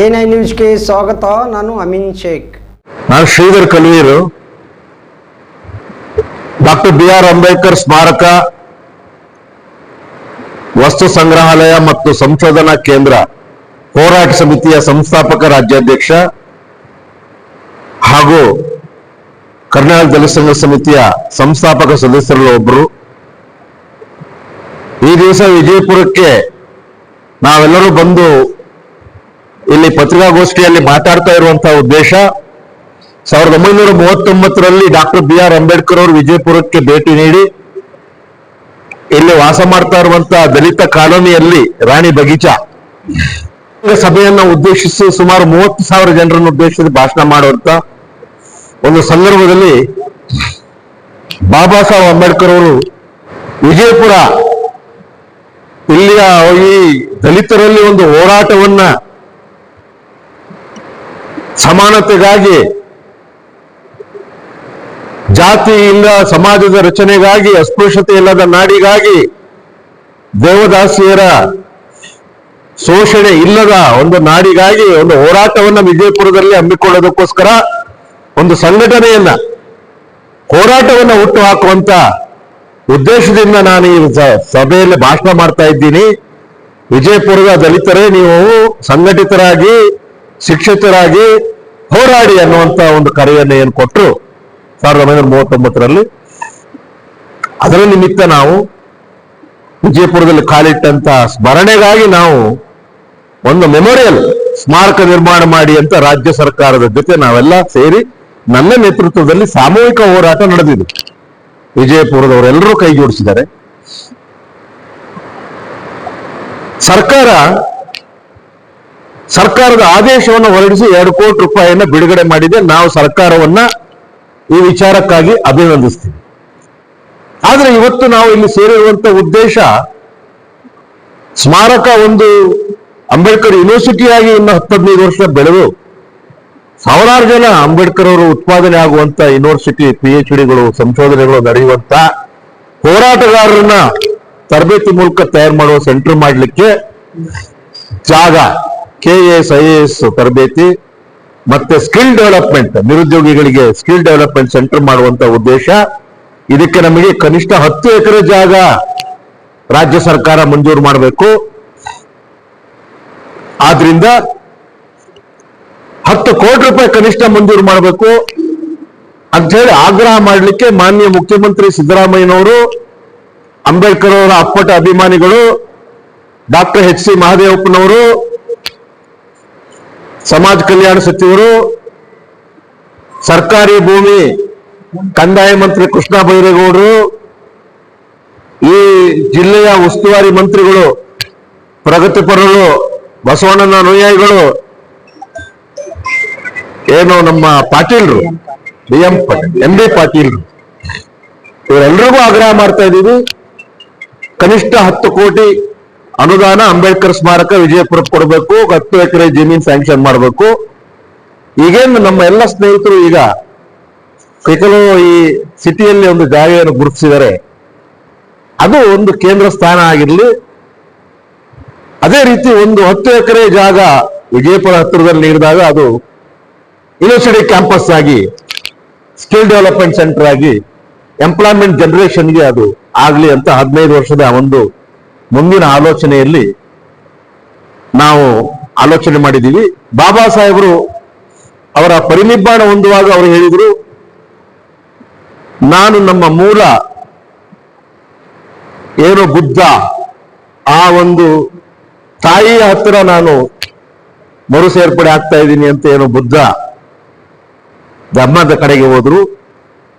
N I ನ್ಯೂಸ್ಗೆ ಸ್ವಾಗತ, ನಾನು ಅಮೀನ್ ಶೇಖ್. ನಾನು Sridhar Kalveeru doctor B R Ambedkar ಸ್ಮಾರಕ, ವಸ್ತು ಸಂಗ್ರಹಾಲಯ ಮತ್ತು ಸಂಶೋಧನಾ ಕೇಂದ್ರ, ಹೋರಾಟ ಸಮಿತಿಯ ಸಂಸ್ಥಾಪಕ ರಾಜ್ಯಾಧ್ಯಕ್ಷ ಹಾಗೂ ಕರ್ನಾಟಕ ದಲಿತ ಸಂಘ ಸಮಿತಿಯ ಸಂಸ್ಥಾಪಕ ಸದಸ್ಯರಲ್ಲಿ ಒಬ್ಬರು ಈ ದಿವಸ ವಿಜಯಪುರಕ್ಕೆ ನಾವೆಲ್ಲರೂ ಬಂದು ಇಲ್ಲಿ ಪತ್ರಿಕಾಗೋಷ್ಠಿಯಲ್ಲಿ ಮಾತಾಡ್ತಾ ಇರುವಂತಹ ಉದ್ದೇಶ, ಸಾವಿರದ ಒಂಬೈನೂರ ಮೂವತ್ತೊಂಬತ್ತರಲ್ಲಿ ಡಾಕ್ಟರ್ ಬಿ ಆರ್ ಅಂಬೇಡ್ಕರ್ ಅವರು ವಿಜಯಪುರಕ್ಕೆ ಭೇಟಿ ನೀಡಿ, ಇಲ್ಲಿ ವಾಸ ಮಾಡ್ತಾ ಇರುವಂತಹ ದಲಿತ ಕಾಲೋನಿಯಲ್ಲಿ ರಾಣಿ ಬಗೀಚಾ. ಸಭೆಯನ್ನ ಉದ್ದೇಶಿಸಿ ಸುಮಾರು ಮೂವತ್ತು ಸಾವಿರ ಜನರನ್ನು ಉದ್ದೇಶಿಸಿ ಭಾಷಣ ಮಾಡುವಂತ ಒಂದು ಸಂದರ್ಭದಲ್ಲಿ ಬಾಬಾ ಸಾಹೇಬ್ ಅಂಬೇಡ್ಕರ್ ಅವರು ವಿಜಯಪುರ, ಇಲ್ಲಿಯ ಈ ದಲಿತರಲ್ಲಿ ಒಂದು ಹೋರಾಟವನ್ನ ಸಮಾನತೆಗಾಗಿ ಜಾತಿ ಇಲ್ಲ ಸಮಾಜದ ರಚನೆಗಾಗಿ ಅಸ್ಪೃಶ್ಯತೆ ಇಲ್ಲದ ನಾಡಿಗಾಗಿ ದೇವದಾಸಿಯರ ಶೋಷಣೆ ಇಲ್ಲದ ಒಂದು ನಾಡಿಗಾಗಿ, ಒಂದು ಹೋರಾಟವನ್ನು ವಿಜಯಪುರದಲ್ಲಿ ಹಮ್ಮಿಕೊಳ್ಳೋದಕ್ಕೋಸ್ಕರ ಒಂದು ಸಂಘಟನೆಯನ್ನ, ಹೋರಾಟವನ್ನು ಹುಟ್ಟು ಹಾಕುವಂತ ಉದ್ದೇಶದಿಂದ ನಾನು ಈ ಸಭೆಯಲ್ಲಿ ಭಾಷಣ ಮಾಡ್ತಾ ಇದ್ದೀನಿ. ವಿಜಯಪುರದ ದಲಿತರೇ, ನೀವು ಸಂಘಟಿತರಾಗಿ ಶಿಕ್ಷಿತರಾಗಿ ಹೋರಾಡಿ ಅನ್ನುವಂತ ಒಂದು ಕರೆಯನ್ನು ಏನು ಕೊಟ್ಟರು ಸಾವಿರದ ಒಂಬೈನೂರ ಮೂವತ್ತೊಂಬತ್ತರಲ್ಲಿ. ಅದರ ನಿಮಿತ್ತ ನಾವು ವಿಜಯಪುರದಲ್ಲಿ ಕಾಲಿಟ್ಟಂತ ಸ್ಮರಣೆಗಾಗಿ ನಾವು ಒಂದು ಮೆಮೋರಿಯಲ್ ಸ್ಮಾರಕ ನಿರ್ಮಾಣ ಮಾಡಿ ಅಂತ ರಾಜ್ಯ ಸರ್ಕಾರದ ಜೊತೆ ನಾವೆಲ್ಲ ಸೇರಿ ನನ್ನ ನೇತೃತ್ವದಲ್ಲಿ ಸಾಮೂಹಿಕ ಹೋರಾಟ ನಡೆದಿದೆ. ವಿಜಯಪುರದವರೆಲ್ಲರೂ ಕೈ ಜೋಡಿಸಿದ್ದಾರೆ ಸರ್ಕಾರ ಸರ್ಕಾರದ ಆದೇಶವನ್ನು ಹೊರಡಿಸಿ ಎರಡು ಕೋಟಿ ರೂಪಾಯಿಯನ್ನ ಬಿಡುಗಡೆ ಮಾಡಿದೆ. ನಾವು ಸರ್ಕಾರವನ್ನ ಈ ವಿಚಾರಕ್ಕಾಗಿ ಅಭಿನಂದಿಸ್ತೀವಿ. ಆದ್ರೆ ಇವತ್ತು ನಾವು ಇಲ್ಲಿ ಸೇರಿರುವಂತ ಉದ್ದೇಶ ಸ್ಮಾರಕ ಒಂದು ಅಂಬೇಡ್ಕರ್ ಯೂನಿವರ್ಸಿಟಿಯಾಗಿ ಇನ್ನು ಹತ್ತದೈದು ವರ್ಷ ಬೆಳೆದು ಸಾವಿರಾರು ಜನ ಅಂಬೇಡ್ಕರ್ ಅವರು ಉತ್ಪಾದನೆ ಆಗುವಂತ ಯೂನಿವರ್ಸಿಟಿ ಪಿ ಎಚ್ ಡಿಗಳು ಸಂಶೋಧನೆಗಳು ನಡೆಯುವಂತ ಹೋರಾಟಗಾರರನ್ನ ತರಬೇತಿ ಮೂಲಕ ತಯಾರು ಮಾಡುವ ಸೆಂಟರ್ ಮಾಡಲಿಕ್ಕೆ ಜಾಗ ಕೆ ಎಸ್ ಐ ಎಸ್ ತರಬೇತಿ, ಮತ್ತೆ ಸ್ಕಿಲ್ ಡೆವಲಪ್ಮೆಂಟ್ ನಿರುದ್ಯೋಗಿಗಳಿಗೆ ಸ್ಕಿಲ್ ಡೆವಲಪ್ಮೆಂಟ್ ಸೆಂಟರ್ ಮಾಡುವಂತ ಉದ್ದೇಶ. ಇದಕ್ಕೆ ನಮಗೆ ಕನಿಷ್ಠ ಹತ್ತು ಎಕರೆ ಜಾಗ ರಾಜ್ಯ ಸರ್ಕಾರ ಮಂಜೂರು ಮಾಡಬೇಕು. ಆದ್ರಿಂದ ಹತ್ತು ಕೋಟಿ ರೂಪಾಯಿ ಕನಿಷ್ಠ ಮಂಜೂರು ಮಾಡಬೇಕು. ಅಂತ ಹೇಳಿ ಆಗ್ರಹ ಮಾಡಲಿಕ್ಕೆ ಮಾನ್ಯ ಮುಖ್ಯಮಂತ್ರಿ ಸಿದ್ದರಾಮಯ್ಯನವರು, ಅಂಬೇಡ್ಕರ್ ಅವರ ಅಪ್ಪಟ ಅಭಿಮಾನಿಗಳು, ಡಾಕ್ಟರ್ ಎಚ್ ಸಿ ಮಹದೇವಪ್ಪನವರು ಸಮಾಜ ಕಲ್ಯಾಣ ಸಚಿವರು ಸರ್ಕಾರಿ ಭೂಮಿ ಕಂದಾಯ ಮಂತ್ರಿ ಕೃಷ್ಣ ಬೈರೇಗೌಡರು, ಈ ಜಿಲ್ಲೆಯ ಉಸ್ತುವಾರಿ ಮಂತ್ರಿಗಳು ಪ್ರಗತಿಪರರು ಬಸವಣ್ಣನ ಅನುಯಾಯಿಗಳು, ಏನು ನಮ್ಮ ಪಾಟೀಲ್ರು B M Patil M B ಪಾಟೀಲ್ರು ಇವರೆಲ್ಲರಿಗೂ ಆಗ್ರಹ ಮಾಡ್ತಾ ಇದ್ದೀವಿ. ಕನಿಷ್ಠ ಹತ್ತು ಕೋಟಿ ಅನುದಾನ ಅಂಬೇಡ್ಕರ್ ಸ್ಮಾರಕ ವಿಜಯಪುರ ಕೊಡಬೇಕು, ಹತ್ತು ಎಕರೆ ಜಮೀನ್ ಸ್ಯಾಂಕ್ಷನ್ ಮಾಡಬೇಕು. ಈಗೇನು ನಮ್ಮ ಎಲ್ಲ ಸ್ನೇಹಿತರು ಈಗ ಕೆಲವು ಈ ಸಿಟಿಯಲ್ಲಿ ಒಂದು ಜಾಗೆಯನ್ನು ಗುರುತಿಸಿದರೆ ಅದು ಒಂದು ಕೇಂದ್ರ ಸ್ಥಾನ ಆಗಿರಲಿ. ಅದೇ ರೀತಿ ಒಂದು ಹತ್ತು ಎಕರೆ ಜಾಗ ವಿಜಯಪುರ ಹತ್ತಿರದಲ್ಲಿ ನೀಡಿದಾಗ ಅದು ಯೂನಿವರ್ಸಿಟಿ ಕ್ಯಾಂಪಸ್ ಆಗಿ, ಸ್ಕಿಲ್ ಡೆವಲಪ್ಮೆಂಟ್ ಸೆಂಟರ್ ಆಗಿ, ಎಂಪ್ಲಾಯ್ಮೆಂಟ್ ಜನರೇಷನ್ಗೆ ಅದು ಆಗಲಿ ಅಂತ ಹದಿನೈದು ವರ್ಷದ ಒಂದು ಮುಂದಿನ ಆಲೋಚನೆಯಲ್ಲಿ ನಾವು ಆಲೋಚನೆ ಮಾಡಿದ್ದೀವಿ. ಬಾಬಾ ಸಾಹೇಬರು ಅವರ ಪರಿನಿಬ್ಬಾಣ ಹೊಂದುವಾಗ ಅವರು ಹೇಳಿದರು, ನಾನು ನಮ್ಮ ಮೂಲ ಏನು ಬುದ್ಧ, ಆ ಒಂದು ತಾಯಿಯ ಹತ್ತಿರ ನಾನು ಮರು ಸೇರ್ಪಡೆ ಆಗ್ತಾ ಇದ್ದೀನಿ ಅಂತ ಏನು ಬುದ್ಧ ಧರ್ಮದ ಕಡೆಗೆ ಹೋದರು.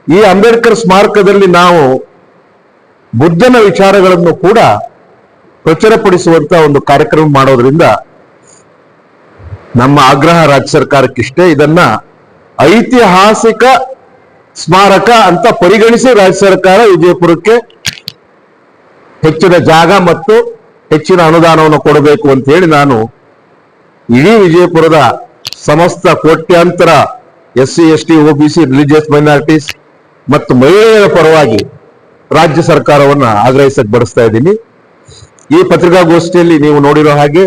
ಈ ಅಂಬೇಡ್ಕರ್ ಸ್ಮಾರಕದಲ್ಲಿ ನಾವು ಬುದ್ಧನ ವಿಚಾರಗಳನ್ನು ಕೂಡ ಪ್ರಚುರಪಡಿಸುವಂತ ಒಂದು ಕಾರ್ಯಕ್ರಮ ಮಾಡೋದ್ರಿಂದ ನಮ್ಮ ಆಗ್ರಹ ರಾಜ್ಯ ಸರ್ಕಾರಕ್ಕಿಷ್ಟೇ ಇದನ್ನ ಐತಿಹಾಸಿಕ ಸ್ಮಾರಕ ಅಂತ ಪರಿಗಣಿಸಿ ರಾಜ್ಯ ಸರ್ಕಾರ ವಿಜಯಪುರಕ್ಕೆ ಹೆಚ್ಚಿನ ಜಾಗ ಮತ್ತು ಹೆಚ್ಚಿನ ಅನುದಾನವನ್ನು ಕೊಡಬೇಕು ಅಂತ ಹೇಳಿ ನಾನು ಇಡೀ ವಿಜಯಪುರದ ಸಮಸ್ತ ಕೋಟ್ಯಾಂತರ S C S T O B C religious minorities ಮತ್ತು ಮಹಿಳೆಯರ ಪರವಾಗಿ ರಾಜ್ಯ ಸರ್ಕಾರವನ್ನು ಆಗ್ರಹಿಸಕ್ಕೆ ಬಡಿಸ್ತಾ ಇದ್ದೀನಿ. ಈ ಪತ್ರಿಕಾಗೋಷ್ಠಿಯಲ್ಲಿ ನೀವು ನೋಡಿರೋ ಹಾಗೆ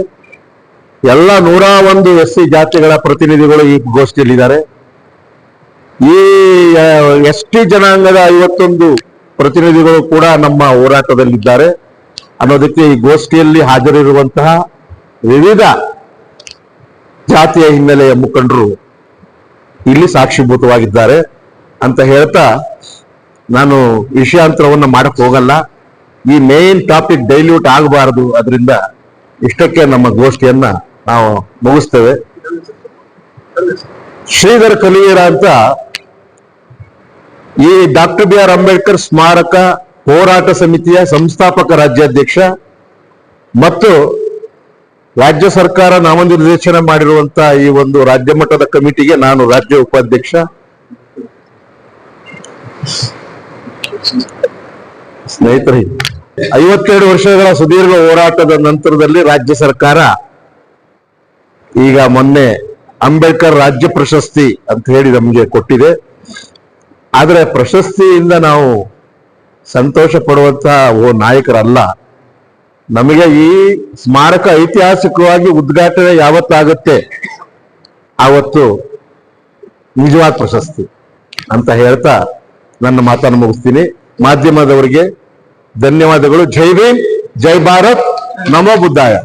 ಎಲ್ಲ ನೂರ ಒಂದು ಎಸ್ ಸಿ ಜಾತಿಗಳ ಪ್ರತಿನಿಧಿಗಳು ಈ ಗೋಷ್ಠಿಯಲ್ಲಿದ್ದಾರೆ. ಈ ಎಸ್ ಟಿ ಜನಾಂಗದ ಐವತ್ತೊಂದು ಪ್ರತಿನಿಧಿಗಳು ಕೂಡ ನಮ್ಮ ಹೋರಾಟದಲ್ಲಿದ್ದಾರೆ. ಅನ್ನೋದಕ್ಕೆ ಈ ಗೋಷ್ಠಿಯಲ್ಲಿ ಹಾಜರಿರುವಂತಹ ವಿವಿಧ ಜಾತಿಯ ಹಿನ್ನೆಲೆಯ ಮುಖಂಡರು ಇಲ್ಲಿ ಸಾಕ್ಷಿಭೂತವಾಗಿದ್ದಾರೆ. ಅಂತ ಹೇಳ್ತಾ ನಾನು ವಿಷಯಾಂತರವನ್ನು ಮಾಡಕ್ ಹೋಗಲ್ಲ. ಈ ಮೇನ್ ಟಾಪಿಕ್ ಡೈಲ್ಯೂಟ್ ಆಗಬಾರದು ಅದರಿಂದ ಇಷ್ಟಕ್ಕೆ ನಮ್ಮ ಗೋಷ್ಠಿಯನ್ನ ನಾವು ಮುಗಿಸ್ತೇವೆ. ಶ್ರೀಧರ್ ಕಲಿಯರ ಅಂತ ಈ ಡಾಕ್ಟರ್ ಬಿ ಆರ್ ಅಂಬೇಡ್ಕರ್ ಸ್ಮಾರಕ ಹೋರಾಟ ಸಮಿತಿಯ ಸಂಸ್ಥಾಪಕ ರಾಜ್ಯಾಧ್ಯಕ್ಷ ಮತ್ತು ರಾಜ್ಯ ಸರ್ಕಾರ ನಾಮನಿರ್ದೇಶನ ಮಾಡಿರುವಂತ ಈ ಒಂದು ರಾಜ್ಯ ಮಟ್ಟದ ಕಮಿಟಿಗೆ ನಾನು ರಾಜ್ಯ ಉಪಾಧ್ಯಕ್ಷ. ಸ್ನೇಹಿತರೆ ಐವತ್ತೆರಡು ವರ್ಷಗಳ ಸುದೀರ್ಘ ಹೋರಾಟದ ನಂತರದಲ್ಲಿ ರಾಜ್ಯ ಸರ್ಕಾರ ಈಗ ಮೊನ್ನೆ ಅಂಬೇಡ್ಕರ್ ರಾಜ್ಯ ಪ್ರಶಸ್ತಿ ಅಂತ ಹೇಳಿ ನಮಗೆ ಕೊಟ್ಟಿದೆ. ಆದ್ರೆ ಪ್ರಶಸ್ತಿಯಿಂದ ನಾವು ಸಂತೋಷ ಪಡುವಂತಹ ಓ ನಾಯಕರಲ್ಲ. ನಮಗೆ ಈ ಸ್ಮಾರಕ ಐತಿಹಾಸಿಕವಾಗಿ ಉದ್ಘಾಟನೆ ಯಾವತ್ತಾಗುತ್ತೆ? ಆವತ್ತು ನಿಜವಾದ ಪ್ರಶಸ್ತಿ ಅಂತ ಹೇಳ್ತಾ ನನ್ನ ಮಾತನ್ನು ಮುಗಿಸ್ತೀನಿ. ಮಾಧ್ಯಮದವರಿಗೆ ಧನ್ಯವಾದಗಳು. ಜೈ ಭೀಮ್ ಜೈ ಭಾರತ್. ನಮೋ ಬುದ್ಧಾಯ.